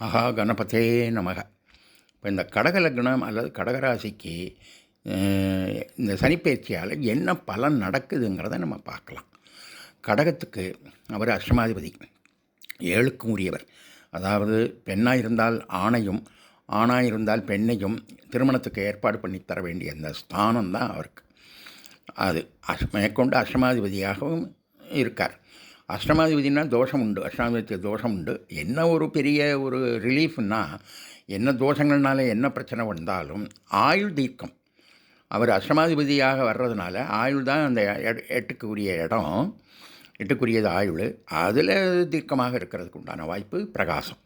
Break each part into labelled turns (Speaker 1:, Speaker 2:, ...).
Speaker 1: மகா கணபதே நமக. இப்போ இந்த கடக லக்னம் அல்லது கடகராசிக்கு இந்த சனிப்பயிற்சியால் என்ன பலன் நடக்குதுங்கிறத நம்ம பார்க்கலாம். கடகத்துக்கு அவர் அஷ்டமாதிபதி ஏழுக்கும் உரியவர். அதாவது பெண்ணாக இருந்தால் ஆணையும் ஆணாக இருந்தால் பெண்ணையும் திருமணத்துக்கு ஏற்பாடு பண்ணி தர வேண்டிய அந்த ஸ்தானம் தான் அவருக்கு. அது அஷ் மேற்கொண்டு அஷ்டமாதிபதியாகவும் இருக்கார். அஷ்டமாதிபதினா தோஷம் உண்டு அஷ்டமாதிபதிக்கு தோஷம் உண்டு என்ன ஒரு பெரிய ஒரு ரிலீஃப்னா என்ன தோஷங்கள்னால என்ன பிரச்சனை வந்தாலும் ஆயுள் தீர்க்கம். அவர் அஷ்டமாதிபதியாக வர்றதுனால ஆயுள் தான் அந்த எட்டுக்குரிய இடம் எட்டுக்குரியது ஆயுள். அதில் தீர்க்கமாக இருக்கிறதுக்கு உண்டான வாய்ப்பு பிரகாசம்.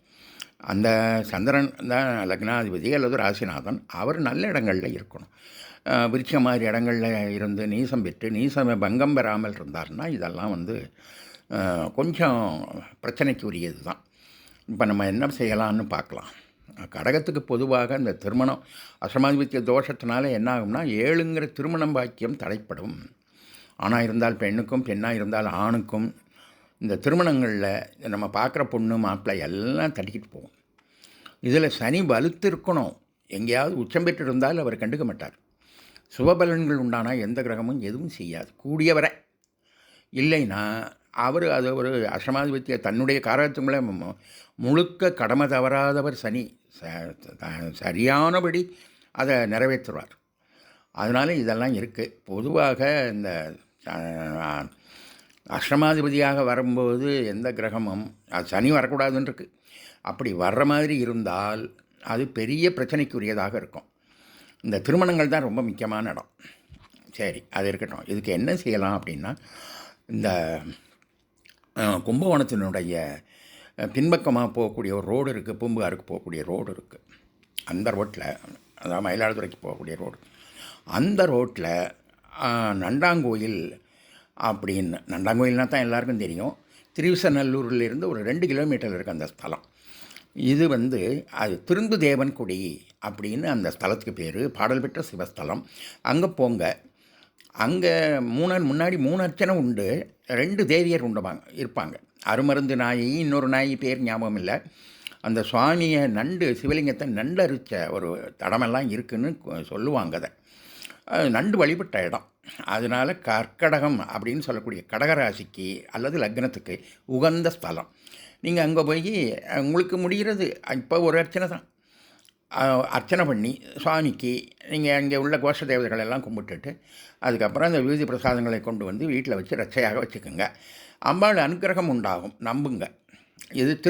Speaker 1: அந்த சந்திரன் தான் லக்னாதிபதி அல்லது ராசிநாதன் அவர் நல்ல இடங்களில் இருக்கணும். அஹ் மாதிரி இடங்களில் இருந்து நீசம் பெற்று நீசம் பங்கம் பெறாமல் இருந்தார்னா இதெல்லாம் வந்து கொஞ்சம் பிரச்சனைக்கு உரியது தான் இப்போ நம்ம என்ன செய்யலாம்னு பார்க்கலாம். கடகத்துக்கு பொதுவாக இந்த திருமணம் அசமாதிபத்திய தோஷத்தினால என்ன ஆகும்னா ஏழுங்கிற திருமணம் பாக்கியம் தடைப்படும். ஆணாக இருந்தால் பெண்ணுக்கும் பெண்ணாக இருந்தால் ஆணுக்கும் இந்த திருமணங்களில் நம்ம பார்க்குற பொண்ணு மாப்பிள்ளை எல்லாம் தட்டிக்கிட்டு போவோம் இதில் சனி வலுத்து இருக்கணும். எங்கேயாவது உச்சம் பெற்று இருந்தால் அவர் கண்டுக்க மாட்டார். சுபபலன்கள் உண்டான எந்த கிரகமும் எதுவும் செய்யாது. கூடியவரை. இல்லைன்னா அவர் அது ஒரு அசமாதிபத்திய தன்னுடைய காரகத்துக்குள்ளே மு- முழுக்க கடமை தவறாதவர் சனி. ச- த- சரியானபடி அதை நிறைவேற்றுவார். அதனால் இதெல்லாம் இருக்குது பொதுவாக இந்த அஷ்டமாதிபதியாக வரும்போது எந்த கிரகமும் அது சனி வரக்கூடாதுன்றிருக்கு அப்படி வர்ற மாதிரி இருந்தால் அது பெரிய பிரச்சனைக்குரியதாக இருக்கும். இந்த திருமணங்கள் தான் ரொம்ப முக்கியமான இடம். சரி அது இருக்கட்டும். இதுக்கு என்ன செய்யலாம் அப்படின்னா இந்த கும்பகோணத்தினுடைய பின்பக்கமாக போகக்கூடிய ஒரு ரோடு இருக்குது பூம்புகாருக்கு போகக்கூடிய ரோடு இருக்குது அந்த ரோட்டில் அதாவது மயிலாடுதுறைக்கு போகக்கூடிய ரோடு. அந்த ரோட்டில் நண்டாங்கோயில் அப்படின்னு நண்டாங்கோயில்னா தான் எல்லாருக்கும் தெரியும். திருவிசநல்லூர்லேருந்து ஒரு ரெண்டு கிலோமீட்டர் இருக்குது அந்த ஸ்தலம். இது வந்து அது திருந்து தேவன் குடி அப்படின்னு அந்த ஸ்தலத்துக்கு பேர். பாடல் பெற்ற சிவஸ்தலம். அங்கே போங்க. அங்கே மூணு முன்னாடி மூணு அர்ச்சனை உண்டு. ரெண்டு தேவியர் உண்டுவாங்க இருப்பாங்க. அருமருந்து நாயி இன்னொரு நாயி பேர் ஞாபகம் இல்லை. அந்த சுவாமியை நண்டு சிவலிங்கத்தை நண்டரிச்ச ஒரு தடமெல்லாம் இருக்குதுன்னு சொல்லுவாங்க அதை. நண்டு வழிபட்ட இடம். அதனால் கற்கடகம் அப்படின்னு சொல்லக்கூடிய கடகராசிக்கு அல்லது லக்னத்துக்கு உகந்த ஸ்தலம். நீங்கள் அங்கே போய் உங்களுக்கு முடிகிறது இப்போ ஒரு அர்ச்சனை தான். அர்ச்சனை பண்ணி சுவாமிக்கு நீங்கள் அங்கே உள்ள கோஷ தேவதைகள் எல்லாம் கும்பிட்டுட்டு அதுக்கப்புறம் அந்த விபூதி பிரசாதங்களை கொண்டு வந்து வீட்டில் வச்சு ரச்சையாக வச்சுக்கோங்க. அம்பாள் அனுக்கிரகம் உண்டாகும். நம்புங்க. இது திரு